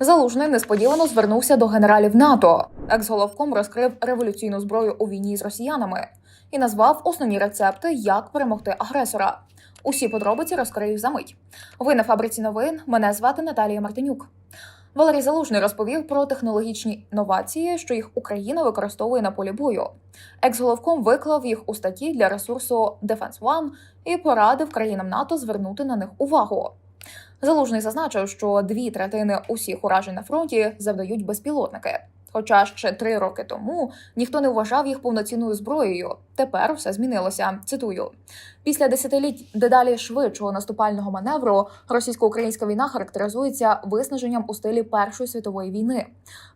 Залужний несподівано звернувся до генералів НАТО. Екс-головком розкрив революційну зброю у війні з росіянами і назвав основні рецепти, як перемогти агресора. Усі подробиці розкрию за мить. Ви на фабриці новин. Мене звати Наталія Мартинюк. Валерій Залужний розповів про технологічні новації, що їх Україна використовує на полі бою. Екс-головком виклав їх у статті для ресурсу Defense One і порадив країнам НАТО звернути на них увагу. Залужний зазначив, що дві третини усіх уражень на фронті завдають безпілотники. Хоча ще три роки тому ніхто не вважав їх повноцінною зброєю. Тепер все змінилося. Цитую: після десятиліть дедалі швидшого наступального маневру російсько-українська війна характеризується виснаженням у стилі Першої світової війни.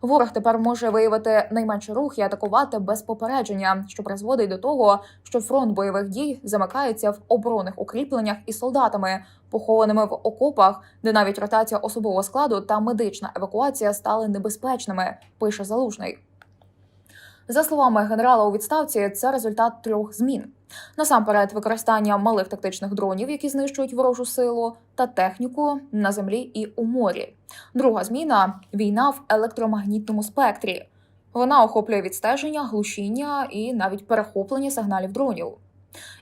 Ворог тепер може виявити найменший рух і атакувати без попередження, що призводить до того, що фронт бойових дій замикається в оборонних укріпленнях із солдатами, похованими в окопах, де навіть ротація особового складу та медична евакуація стали небезпечними. Пише залужний. За словами генерала у відставці, це результат трьох змін: насамперед, використання малих тактичних дронів, які знищують ворожу силу, та техніку на землі і у морі. Друга зміна війна в електромагнітному спектрі. Вона охоплює відстеження, глушіння і навіть перехоплення сигналів дронів.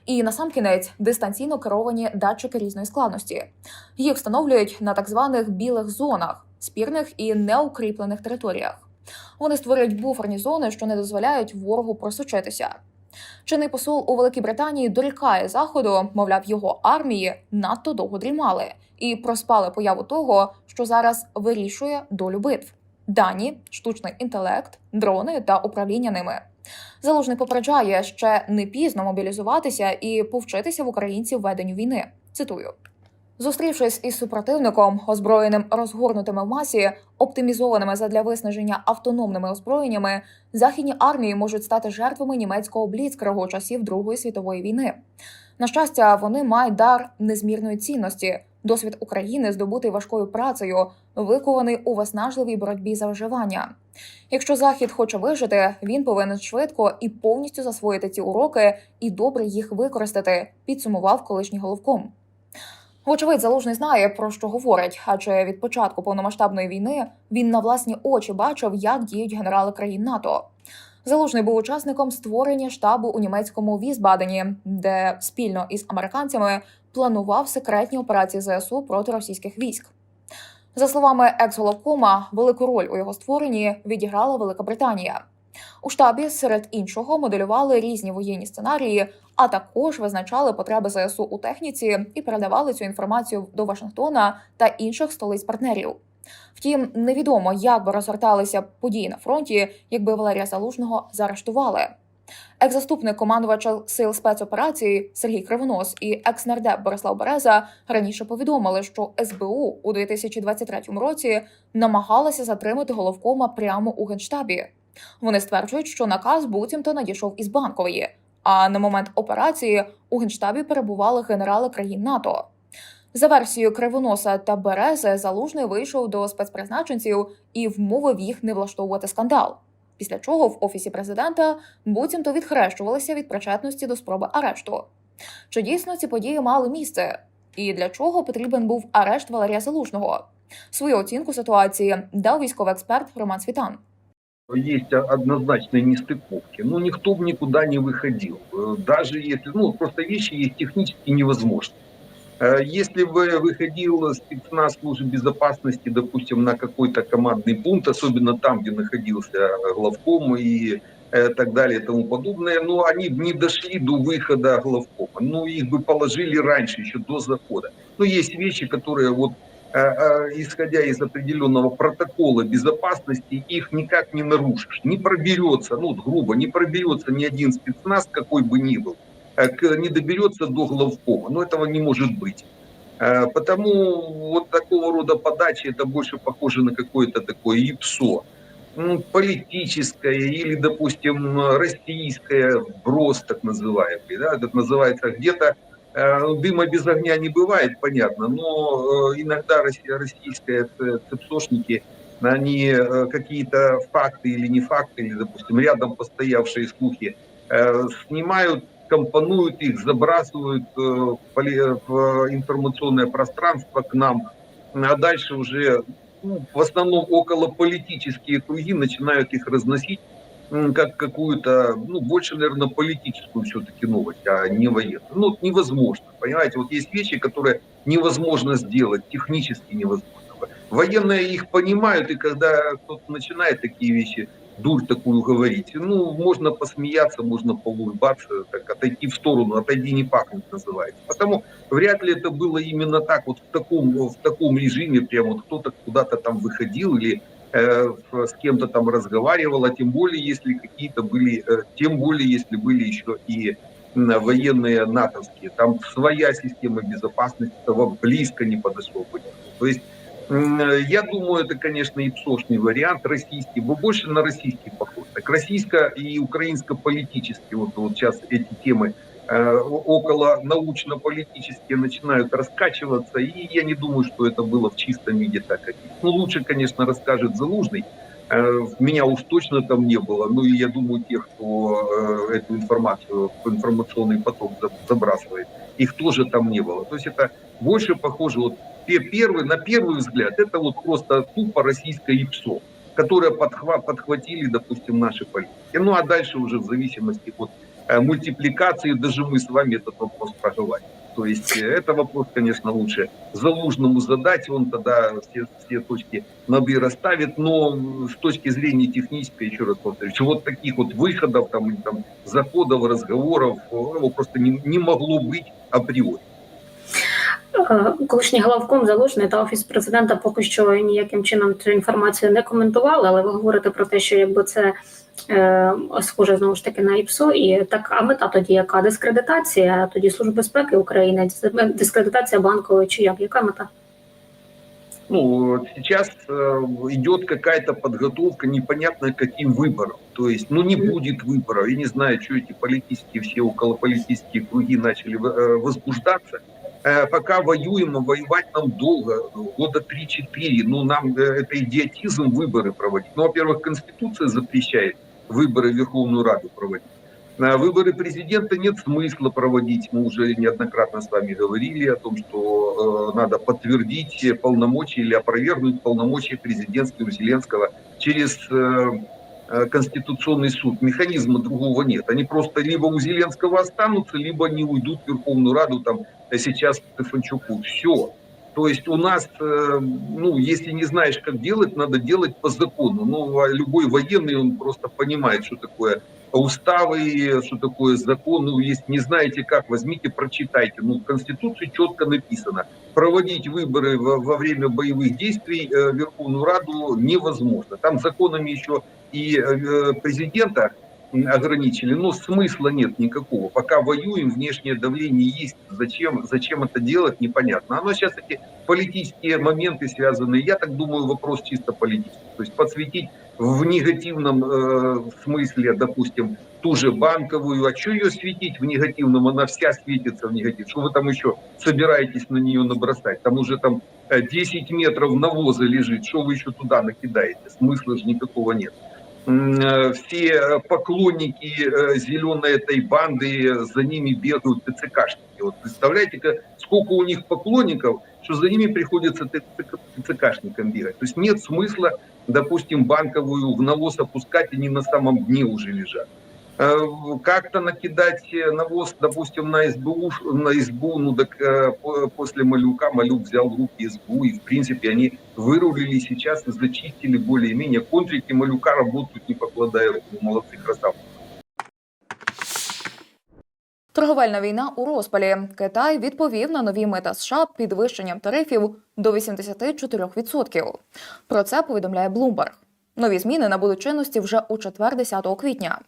І насамкінець дистанційно керовані датчики різної складності. Їх встановлюють на так званих білих зонах, спірних і неукріплених територіях. Вони створюють буферні зони, що не дозволяють ворогу просочитися. Чинний посол у Великій Британії дорікає заходу, мовляв, його армії надто довго дрімали і проспали появу того, що зараз вирішує долю битв: дані, штучний інтелект, дрони та управління ними. Залужний попереджає ще не пізно мобілізуватися і повчитися в українців веденню війни. Цитую. Зустрівшись із супротивником, озброєним розгорнутими в масі, оптимізованими задля виснаження автономними озброєннями, західні армії можуть стати жертвами німецького бліцкригу часів Другої світової війни. На щастя, вони мають дар незмірної цінності, досвід України здобутий важкою працею, викований у виснажливій боротьбі за виживання. Якщо захід хоче вижити, він повинен швидко і повністю засвоїти ці уроки і добре їх використати, підсумував колишній головком. Вочевидь, залужний знає про що говорить, адже від початку повномасштабної війни він на власні очі бачив, як діють генерали країн НАТО. Залужний був учасником створення штабу у німецькому Візбадені, де спільно із американцями планував секретні операції ЗСУ проти російських військ. За словами екс-головкома, велику роль у його створенні відіграла Велика Британія. У штабі серед іншого моделювали різні воєнні сценарії, а також визначали потреби ЗСУ у техніці і передавали цю інформацію до Вашингтона та інших столиць партнерів. Втім, невідомо, як би розгорталися події на фронті, якби Валерія Залужного заарештували. Екс-заступник командувача сил спецоперації Сергій Кривонос і екс-нардеп Борислав Береза раніше повідомили, що СБУ у 2023 році намагалася затримати головкома прямо у генштабі. Вони стверджують, що наказ буцімто надійшов із банкової. А на момент операції у генштабі перебували генерали країн НАТО. За версією Кривоноса та Берези, залужний вийшов до спецпризначенців і вмовив їх не влаштовувати скандал Після чого в офісі президента буцімто відхрещувалися від причетності до спроби арешту. Чи дійсно ці події мали місце? І для чого потрібен був арешт Валерія Залужного? Свою оцінку ситуації дав військовий експерт Роман Світан. есть однозначные нестыковки. Ну, никто бы никуда не выходил. Э, Даже если, ну, просто вещи есть технически невозможны. Э, Если бы выходил спецназ службы безопасности, допустим, на какой-то командный пункт, особенно там, где находился главком и э, так далее и тому подобное, ну, они бы не дошли до выхода главкома. Ну, их бы положили раньше, еще до захода. Ну, есть вещи, которые вот э, исходя из определенного протокола безопасности, их никак не нарушишь. Не проберется, ну, грубо, не проберется ни один спецназ, какой бы ни был, не доберется до главкома. Но этого не может быть. Э, Потому вот такого рода подачи это больше похоже на какое-то такое ИПСО. Политическое или, допустим, российское вброс, так называемый. Да? Это называется где-то Э, Дыма без огня не бывает, понятно, но э, иногда российские цепсошники, они э, какие-то факты или не факты, или, допустим, рядом постоявшие слухи, э, снимают, компонуют их, забрасывают э, в информационное пространство к нам, а дальше уже ну, в основном околополитические круги начинают их разносить как какую-то, ну, больше, наверное, политическую все-таки новость, а не военную. Ну, невозможно, понимаете, вот есть вещи, которые невозможно сделать, технически невозможно. Военные их понимают, и когда кто-то начинает такие вещи, дурь такую говорить, ну, можно посмеяться, можно поулыбаться, так отойти в сторону, отойди не пахнет называется. Потому вряд ли это было именно так, вот в таком, в таком режиме, прям вот кто-то куда-то там выходил или э, с кем-то там разговаривал, а тем более, если какие-то были, э, тем более, если были еще и военные натовские. Там своя система безопасности того близко не подошло бы. То есть я думаю, это, конечно, и вариант российский, но больше на российский похож. Так российско- и украинско-политический, вот, вот сейчас эти темы э, около научно-политические начинают раскачиваться, и я не думаю, что это было в чистом виде так. Ну, лучше, конечно, расскажет Залужный, Э, Меня уж точно там не было. Ну и я думаю, тех, кто э, эту информацию в информационный поток за- забрасывает, их тоже там не было. То есть это больше похоже, вот первый, на первый взгляд, это вот просто тупо российское ИПСО, которое подхва- подхватили, допустим, наши политики. Ну а дальше уже в зависимости от э, мультипликации, даже мы с вами этот вопрос проговорим. То есть э, это вопрос, конечно, лучше Залужному задать, он тогда все, все точки над «и» расставит, но с точки зрения технической, еще раз повторюсь, вот таких вот выходов, там, там, заходов, разговоров, э, его просто не, не могло быть априори. Е, Колишній главком залужний та офіс президента поки що ніяким чином цю інформацію не коментували, але ви говорите про те, що якби це е, схоже знову ж таки на ІПСО, і так а мета тоді яка дискредитація? Тоді служби безпеки України, дискредитація банкової чи як? Яка мета? Ну, вот сейчас э, идет какая-то подготовка, непонятно к каким выборам. То есть, ну, не будет выборов. Я не знаю, что эти политические, все околополитические круги начали э, возбуждаться. Э, пока воюем, воевать нам долго, года 3-4. Ну, нам э, это идиотизм выборы проводить. Ну, во-первых, Конституция запрещает выборы в Верховную Раду проводить. На выборы президента нет смысла проводить. Мы уже неоднократно с вами говорили о том, что э, надо подтвердить полномочия или опровергнуть полномочия президентского Зеленского через э, Конституционный суд. Механизма другого нет. Они просто либо у Зеленского останутся, либо они уйдут в Верховную Раду там э, сейчас к Стефанчуку. Все. То есть у нас, э, ну, если не знаешь, как делать, надо делать по закону. Ну, а любой военный, он просто понимает, что такое уставы, что такое закон. Ну, если не знаете как, возьмите, прочитайте. Ну, в Конституции четко написано. Проводить выборы во, во время боевых действий э, Верховную Раду невозможно. Там законами еще и э, президента ограничили, но смысла нет никакого. Пока воюем, внешнее давление есть. Зачем, зачем это делать, непонятно. Оно сейчас эти политические моменты связаны. Я так думаю, вопрос чисто политический. То есть подсветить в негативном э, смысле, допустим, ту же банковую, а что ее светить в негативном? Она вся светится в негатив. Что вы там еще собираетесь на нее набросать? Там уже там э, 10 метров навоза лежит, что вы еще туда накидаете? Смысла же никакого нет. М, э, Все э, поклонники э, зеленой этой банды, за ними бегают ТЦКшники. Вот представляете, сколько у них поклонников, что за ними приходится ТЦК ТЦКшникам бегать. То есть нет смысла допустим, банковую в навоз опускать, они на самом дне уже лежат. Э, Как-то накидать навоз, допустим, на СБУ, на СБУ, ну так э, по- после Малюка, Малюк взял в руки СБУ, и в принципе они вырулили сейчас и зачистили более-менее. Контрики Малюка работают не покладая рук. Ну, молодцы, красавцы. Торговельна війна у розпалі. Китай відповів на нові мета США підвищенням тарифів до 84%. Про це повідомляє Bloomberg. Нові зміни набудуть чинності вже у четвер 10 квітня.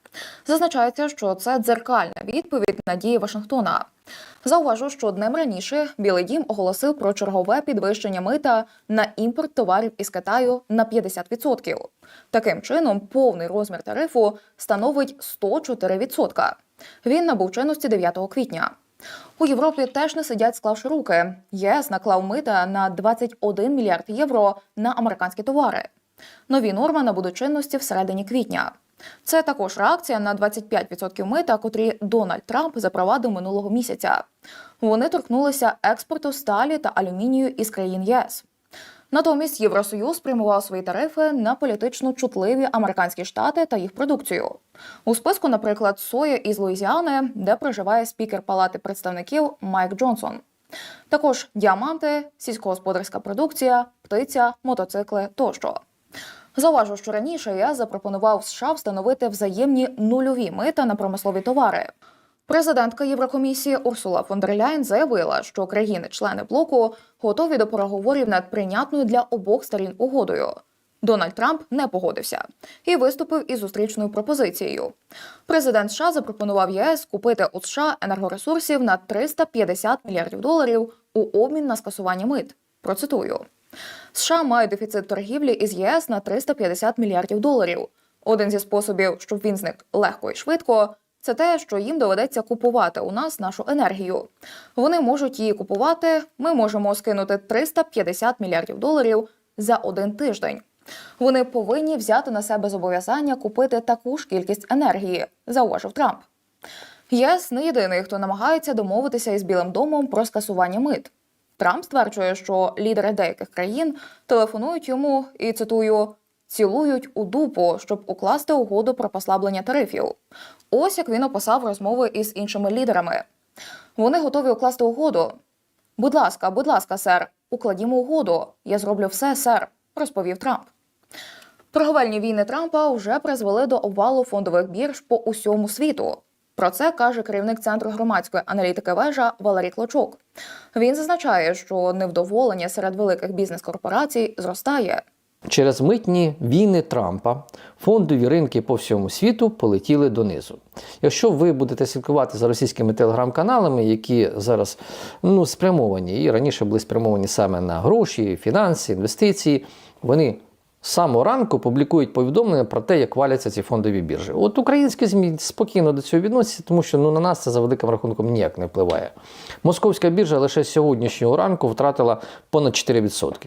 Зазначається, що це дзеркальна відповідь на дії Вашингтона. Зауважу, що днем раніше Білий Дім оголосив про чергове підвищення мита на імпорт товарів із Китаю на 50%. Таким чином, повний розмір тарифу становить 104%. Він набув чинності 9 квітня. У Європі теж не сидять, склавши руки. ЄС наклав мита на 21 мільярд євро на американські товари. Нові норми набудуть чинності всередині квітня. Це також реакція на 25% мита, котрі Дональд Трамп запровадив минулого місяця. Вони торкнулися експорту сталі та алюмінію із країн ЄС. Натомість Євросоюз спрямував свої тарифи на політично чутливі американські штати та їх продукцію. У списку, наприклад, соя із Луїзіани, де проживає спікер Палати представників Майк Джонсон. Також діаманти, сільськогосподарська продукція, птиця, мотоцикли тощо. Зауважу, що раніше я запропонував США встановити взаємні нульові мита на промислові товари. Президентка Єврокомісії Урсула фон дер Ляйн заявила, що країни-члени блоку готові до переговорів над прийнятною для обох сторін угодою. Дональд Трамп не погодився і виступив із зустрічною пропозицією. Президент США запропонував ЄС купити у США енергоресурсів на 350 мільярдів доларів у обмін на скасування мит. Процитую. США мають дефіцит торгівлі із ЄС на 350 мільярдів доларів. Один зі способів, щоб він зник легко і швидко, це те, що їм доведеться купувати у нас нашу енергію. Вони можуть її купувати. Ми можемо скинути 350 мільярдів доларів за один тиждень. Вони повинні взяти на себе зобов'язання купити таку ж кількість енергії, зауважив Трамп. ЄС не єдиний, хто намагається домовитися із Білим домом про скасування мит. Трамп стверджує, що лідери деяких країн телефонують йому і цитую цілують у дупу, щоб укласти угоду про послаблення тарифів. Ось як він описав розмови із іншими лідерами. Вони готові укласти угоду. Будь ласка, будь ласка, сер, укладімо угоду. Я зроблю все, сер, розповів Трамп. Торговельні війни Трампа вже призвели до обвалу фондових бірж по усьому світу. Про це каже керівник центру громадської аналітики вежа Валерій Клочук. Він зазначає, що невдоволення серед великих бізнес-корпорацій зростає. Через митні війни Трампа фондові ринки по всьому світу полетіли донизу. Якщо ви будете слідкувати за російськими телеграм-каналами, які зараз ну, спрямовані і раніше були спрямовані саме на гроші, фінанси, інвестиції, вони з самого ранку публікують повідомлення про те, як валяться ці фондові біржі. От українські ЗМІ спокійно до цього відносяться, тому що ну, на нас це за великим рахунком ніяк не впливає. Московська біржа лише сьогоднішнього ранку втратила понад 4%.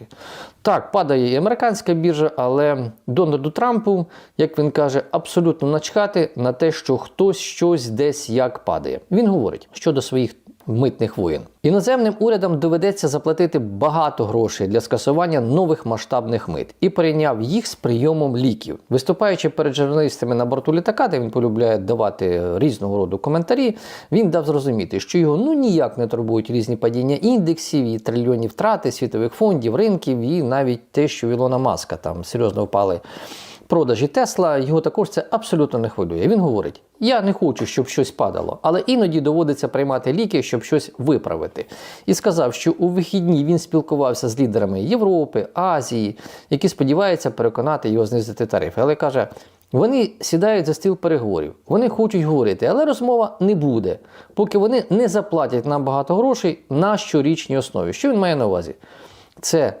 Так, падає і американська біржа, але Дональду Трампу, як він каже, абсолютно начхати на те, що хтось щось десь як падає. Він говорить щодо своїх митних воєн. Іноземним урядам доведеться заплатити багато грошей для скасування нових масштабних мит і порівняв їх з прийомом ліків. Виступаючи перед журналістами на борту літака, де він полюбляє давати різного роду коментарі, він дав зрозуміти, що його ну ніяк не турбують різні падіння індексів і трильйонні втрати світових фондів, ринків, і навіть те, що Ілона Маска там серйозно впали продажі Тесла, його також це абсолютно не хвилює. Він говорить: я не хочу, щоб щось падало, але іноді доводиться приймати ліки, щоб щось виправити. І сказав, що у вихідні він спілкувався з лідерами Європи, Азії, які сподіваються переконати його знизити тарифи. Але каже. Вони сідають за стіл переговорів, вони хочуть говорити, але розмова не буде, поки вони не заплатять нам багато грошей на щорічній основі. Що він має на увазі? Це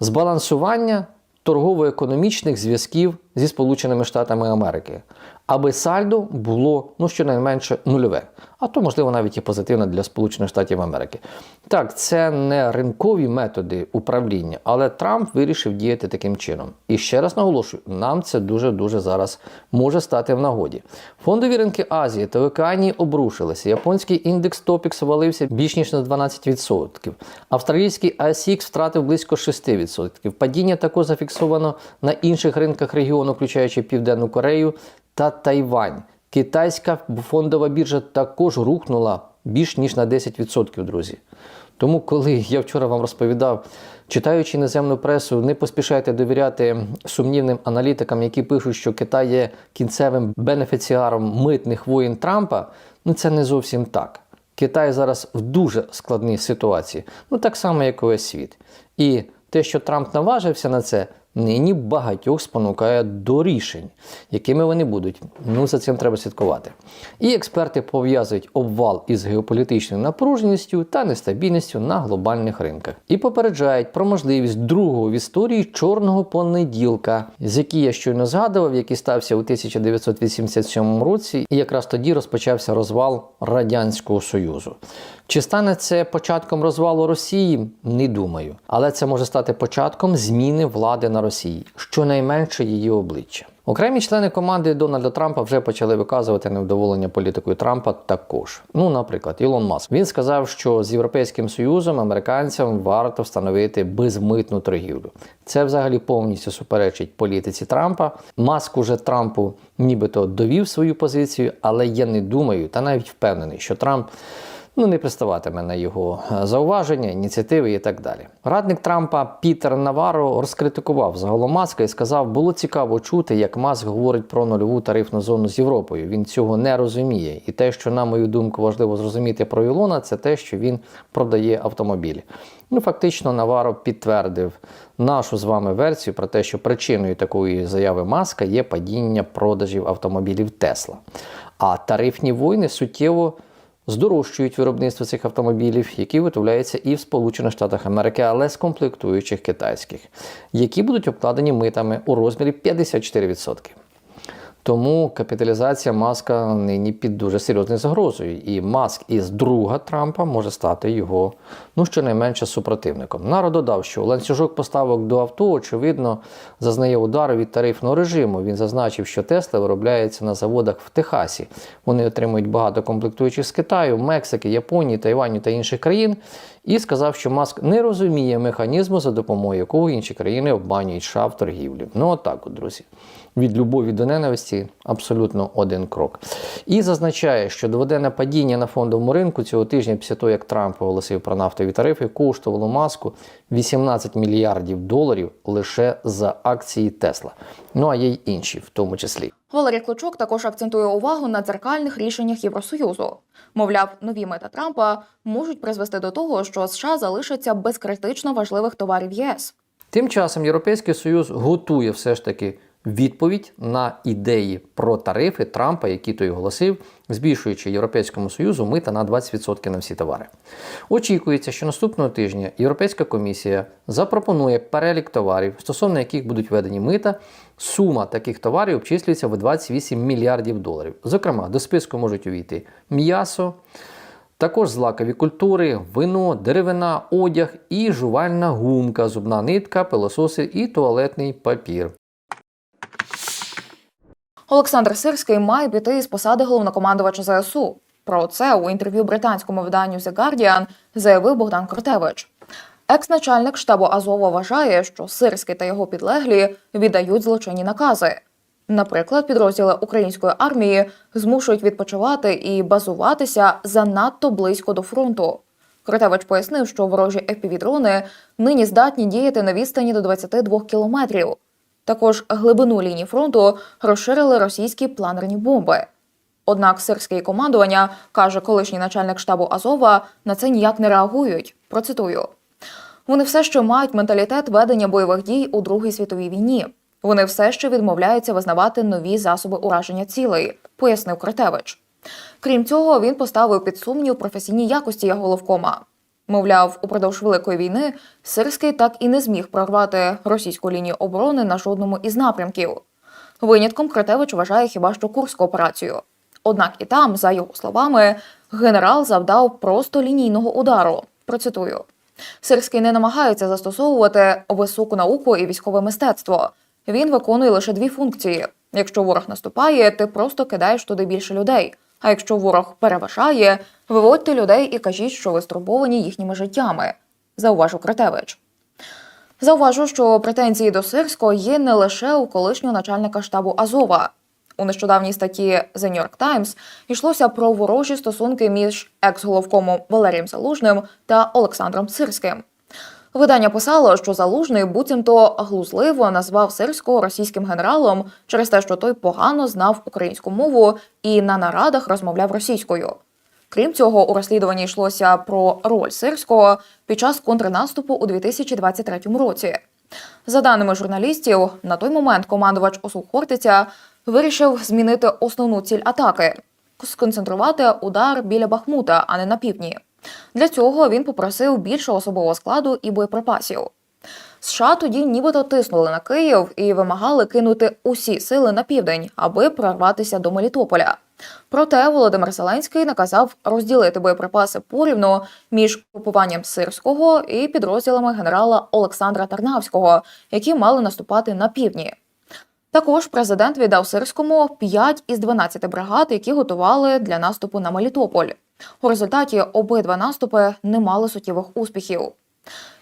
збалансування торгово-економічних зв'язків зі Сполученими Штатами Америки, аби сальдо було ну, щонайменше нульове, а то, можливо, навіть і позитивне для Сполучених Штатів Америки. Так, це не ринкові методи управління, але Трамп вирішив діяти таким чином. І ще раз наголошую, нам це дуже-дуже зараз може стати в нагоді. Фондові ринки Азії та Океанії обрушилися. Японський індекс Topix валився більш ніж на 12%. Австралійський ASX втратив близько 6%. Падіння також зафіксовано на інших ринках регіону, включаючи Південну Корею та Тайвань. Китайська фондова біржа також рухнула більш ніж на 10%, друзі. Тому, коли я вчора вам розповідав, читаючи іноземну пресу, не поспішайте довіряти сумнівним аналітикам, які пишуть, що Китай є кінцевим бенефіціаром митних воїн Трампа, ну це не зовсім так. Китай зараз в дуже складній ситуації, ну так само, як і весь світ. І те, що Трамп наважився на це, нині багатьох спонукає до рішень, якими вони будуть. Ну, за цим треба слідкувати. І експерти пов'язують обвал із геополітичною напруженістю та нестабільністю на глобальних ринках. І попереджають про можливість другого в історії чорного понеділка, з який я щойно згадував, який стався у 1987 році, і якраз тоді розпочався розвал Радянського Союзу. Чи стане це початком розвалу Росії? Не думаю. Але це може стати початком зміни влади на Росії, щонайменше її обличчя. Окремі члени команди Дональда Трампа вже почали виказувати невдоволення політикою Трампа також. Ну, наприклад, Ілон Маск. Він сказав, що з Європейським Союзом американцям варто встановити безмитну торгівлю. Це взагалі повністю суперечить політиці Трампа. Маск уже Трампу нібито довів свою позицію, але я не думаю та навіть впевнений, що Трамп ну не приставатиме на його е, зауваження, ініціативи і так далі. Радник Трампа Пітер Наваро розкритикував загалом Маска і сказав, було цікаво чути, як Маск говорить про нульову тарифну зону з Європою. Він цього не розуміє. І те, що, на мою думку, важливо зрозуміти про Ілона, це те, що він продає автомобілі. Ну, фактично, Наваро підтвердив нашу з вами версію про те, що причиною такої заяви Маска є падіння продажів автомобілів Тесла. А тарифні війни суттєво здорожчують виробництво цих автомобілів, які виготовляються і в Сполучених Штатах Америки, але з комплектуючих китайських, які будуть обкладені митами у розмірі 54%. Тому капіталізація Маска нині під дуже серйозною загрозою, і Маск із друга Трампа може стати його ну щонайменше супротивником. Наро додав, що ланцюжок поставок до авто, очевидно, зазнає удару від тарифного режиму. Він зазначив, що Тесла виробляється на заводах в Техасі. Вони отримують багато комплектуючих з Китаю, Мексики, Японії, Тайваню та інших країн. І сказав, що Маск не розуміє механізму, за допомогою якого інші країни обманюють США в торгівлі. Ну отак, от, друзі. Від любові до ненависті абсолютно один крок. І зазначає, що доведене падіння на фондовому ринку цього тижня, після того, як Трамп оголосив про нафтові тарифи, коштувало маску 18 мільярдів доларів лише за акції Тесла. Ну а є й інші, в тому числі. Валерій Клочок також акцентує увагу на дзеркальних рішеннях Євросоюзу. Мовляв, нові мета Трампа можуть призвести до того, що США залишаться без критично важливих товарів ЄС. Тим часом Європейський Союз готує все ж таки відповідь на ідеї про тарифи Трампа, які той оголосив, збільшуючи Європейському Союзу мита на 20% на всі товари. Очікується, що наступного тижня Європейська комісія запропонує перелік товарів, стосовно яких будуть введені мита. Сума таких товарів обчислюється в 28 мільярдів доларів. Зокрема, до списку можуть увійти м'ясо. Також злакові культури, вино, деревина, одяг і жувальна гумка, зубна нитка, пилососи і туалетний папір. Олександр Сирський має піти з посади головнокомандувача ЗСУ. Про це у інтерв'ю британському виданню The Guardian заявив Богдан Кротевич. Екс-начальник штабу Азова вважає, що Сирський та його підлеглі віддають злочинні накази. Наприклад, підрозділи української армії змушують відпочивати і базуватися занадто близько до фронту. Кротевич пояснив, що ворожі FPV-дрони нині здатні діяти на відстані до 22 кілометрів. Також глибину лінії фронту розширили російські планерні бомби. Однак сирське командування, каже колишній начальник штабу Азова, на це ніяк не реагують. Процитую: вони все ще мають менталітет ведення бойових дій у Другій світовій війні. Вони все ще відмовляються визнавати нові засоби ураження цілей, пояснив Критевич. Крім цього, він поставив під сумнів професійні якості головкома. Мовляв, упродовж великої війни Сирський так і не зміг прорвати російську лінію оборони на жодному із напрямків. Винятком Критевич вважає хіба що курську операцію. Однак і там, за його словами, генерал завдав просто лінійного удару. Процитую: Сирський не намагається застосовувати високу науку і військове мистецтво. Він виконує лише дві функції: якщо ворог наступає, ти просто кидаєш туди більше людей. А якщо ворог переважає, виводьте людей і кажіть, що ви стурбовані їхніми життями, зауважив Критевич. Зауважу, що претензії до Сирського є не лише у колишнього начальника штабу Азова. У нещодавній статті The New York Times йшлося про ворожі стосунки між екс-головкомом Валерієм Залужним та Олександром Сирським. Видання писало, що Залужний буцімто глузливо назвав Сирського російським генералом через те, що той погано знав українську мову і на нарадах розмовляв російською. Крім цього, у розслідуванні йшлося про роль Сирського під час контрнаступу у 2023 році. За даними журналістів, на той момент командувач ОСУ Хортиця вирішив змінити основну ціль атаки сконцентрувати удар біля Бахмута, а не на півдні. Для цього він попросив більше особового складу і боєприпасів. США тоді нібито тиснули на Київ і вимагали кинути усі сили на південь, аби прорватися до Мелітополя. Проте Володимир Зеленський наказав розділити боєприпаси порівну між групуванням Сирського і підрозділами генерала Олександра Тарнавського, які мали наступати на півдні. Також президент віддав Сирському 5 із 12 бригад, які готували для наступу на Мелітополь. У результаті обидва наступи не мали суттєвих успіхів.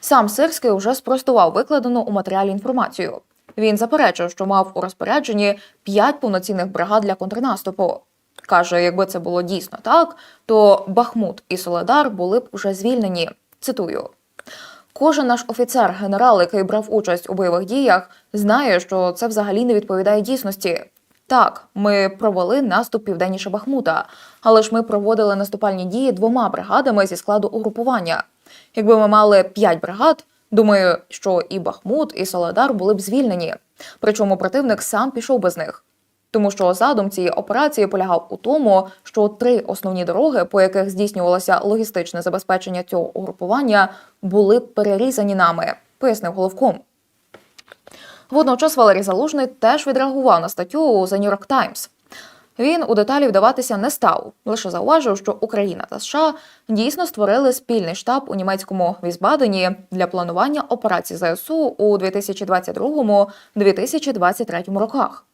Сам Сирський вже спростував викладену у матеріалі інформацію. Він заперечив, що мав у розпорядженні 5 повноцінних бригад для контрнаступу. Каже, якби це було дійсно так, то Бахмут і Соледар були б уже звільнені. Цитую. Кожен наш офіцер, генерал, який брав участь у бойових діях, знає, що це взагалі не відповідає дійсності. Так, ми провели наступ південніше Бахмута, але ж ми проводили наступальні дії двома бригадами зі складу угрупування. Якби ми мали п'ять бригад, думаю, що і Бахмут, і Соледар були б звільнені. Причому противник сам пішов без них. Тому що задум цієї операції полягав у тому, що три основні дороги, по яких здійснювалося логістичне забезпечення цього угрупування, були перерізані нами, пояснив головком. Водночас Валерій Залужний теж відреагував на статтю The New York Times. Він у деталі вдаватися не став, лише зауважив, що Україна та США дійсно створили спільний штаб у німецькому Візбадені для планування операцій ЗСУ у 2022-2023 роках.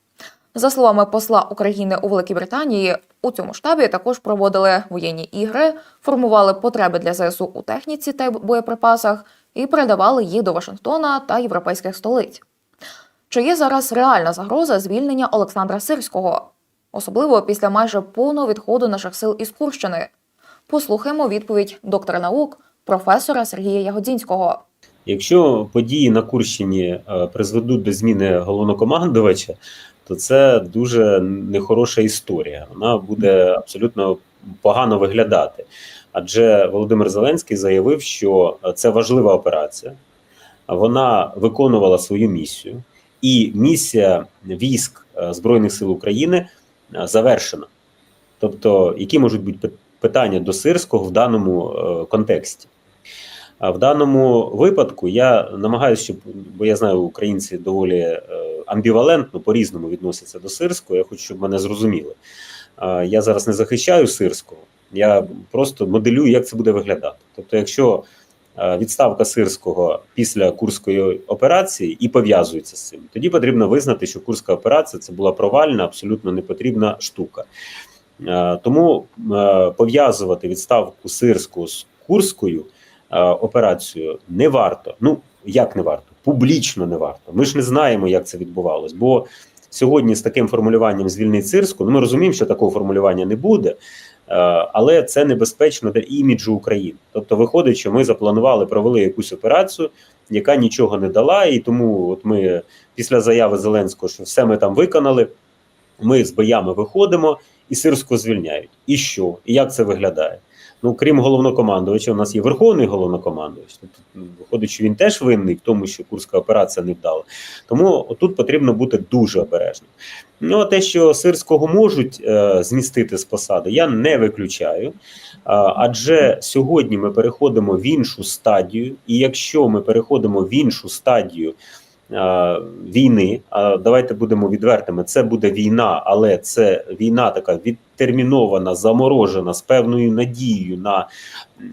За словами посла України у Великій Британії, у цьому штабі також проводили воєнні ігри, формували потреби для ЗСУ у техніці та боєприпасах і передавали їх до Вашингтона та європейських столиць. Чи є зараз реальна загроза звільнення Олександра Сирського, особливо після майже повного відходу наших сил із Курщини? Послухаємо відповідь доктора наук, професора Сергія Ягодзінського. Якщо події на Курщині е, призведуть до зміни головнокомандувача, то це дуже нехороша історія. Вона буде абсолютно погано виглядати. Адже Володимир Зеленський заявив, що це важлива операція, вона виконувала свою місію, і місія військ е, Збройних сил України е, завершена. Тобто, які можуть бути питання до Сирського в даному е, контексті? В даному випадку я намагаюся, щоб бо я знаю, українці доволі амбівалентно по-різному відносяться до сирського. Я хочу, щоб мене зрозуміли. Я зараз не захищаю сирського, я просто моделюю, як це буде виглядати. Тобто, якщо відставка сирського після курської операції і пов'язується з цим, тоді потрібно визнати, що курська операція це була провальна, абсолютно непотрібна штука. Е, Тому е, пов'язувати відставку сирського з курською е, операцією не варто. Ну як не варто? Публічно не варто. Ми ж не знаємо, як це відбувалось. Бо сьогодні з таким формулюванням звільнить Сирську, ну ми розуміємо, що такого формулювання не буде, е, але це небезпечно для іміджу України. Тобто, виходить, що ми запланували, провели якусь операцію, яка нічого не дала, і тому, от ми після заяви Зеленського, що все ми там виконали, ми з боями виходимо і Сирську звільняють. І що? І як це виглядає? Ну, крім головнокомандувача, у нас є верховний головнокомандувач. Тобто, виходить, що він теж винний в тому, що курська операція не вдала. Тому тут потрібно бути дуже обережним. Ну, а те, що сирського можуть е, змістити з посади, я не виключаю. Адже сьогодні ми переходимо в іншу стадію, і якщо ми переходимо в іншу стадію. Е, Війни, а давайте будемо відвертими. Це буде війна, але це війна така відтермінована, заморожена з певною надією на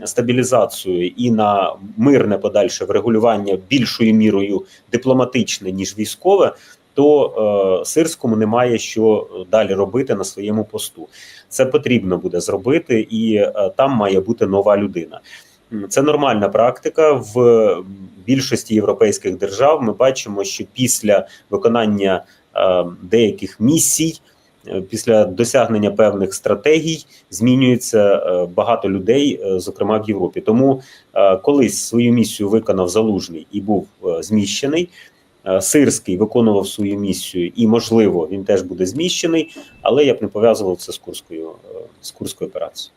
стабілізацію і на мирне подальше врегулювання більшою мірою дипломатичне ніж військове. То е, сирському немає що далі робити на своєму посту. Це потрібно буде зробити, і е, там має бути нова людина. Це нормальна практика в більшості європейських держав. Ми бачимо, що після виконання е, деяких місій, е, після досягнення певних стратегій, змінюється е, багато людей, зокрема в Європі. Тому колись свою місію виконав залужний і був зміщений. Сирський виконував свою місію, і можливо він теж буде зміщений, але я б не пов'язував це з курською з курською операцією.